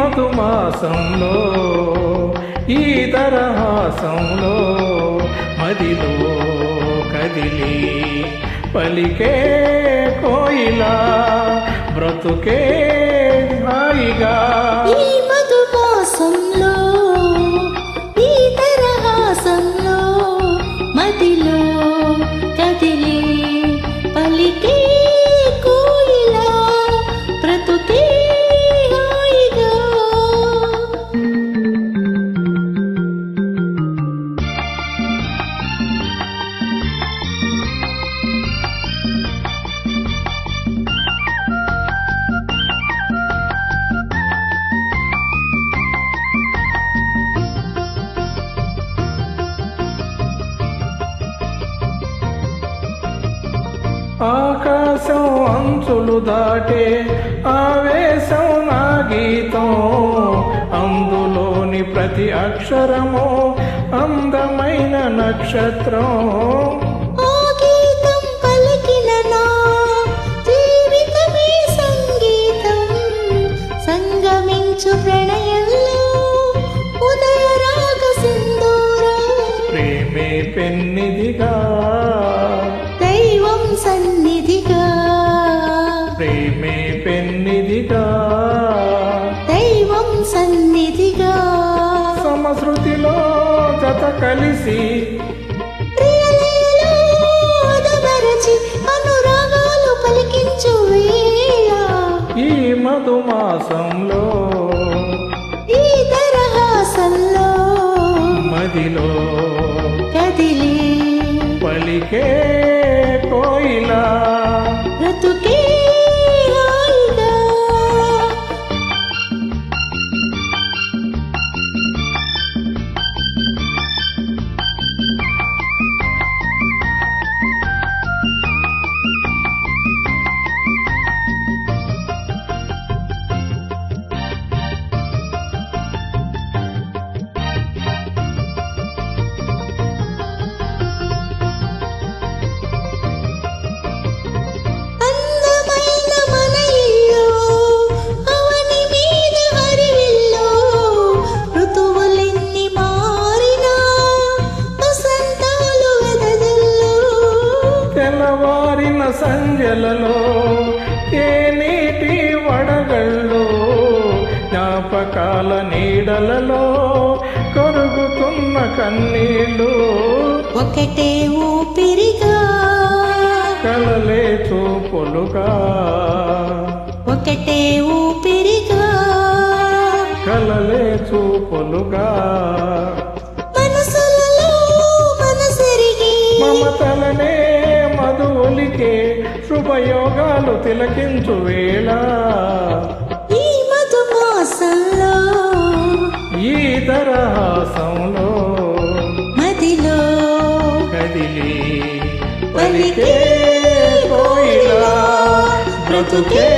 మధుమాసంలో ఈ తరహాసంలో మదిలో కదిలి పలికే కోయిలా బ్రతుకే హాయిగా. ఈ మధుమాసంలో ఈ తరహాసంలో మదిలో అంచులు దాటే ఆవేశం నా గీతం. అందులోని ప్రతి అక్షరము అందమైన నక్షత్రం. సన్నిధిగా సమశృతిలో జత కలిసి అనురాగాలు పలికించు ఈ మధుమాసంలో ఈ తరహాసంలో మదిలో కదిలి. పలికే తెల్లవారిన సంజలలో తేనీటి వడగళ్ళు జ్ఞాపకాల నీడలలో కరుగుతున్న కన్నీళ్ళు. ఒకటే ఊపిరిగా. కలలే చూపులుగా. ఒకటే ఊపిరిగా. కలలే చూపులుగా. మనసులలో మనసెరిగి. మమతలనే మధువులికే శుభయోగాలు తిలకించు వేళ. ఈ మధుమాసంలో ఈ దరహాసంలో మదిలో కదిలి పలికే కోయిలా బ్రతుకే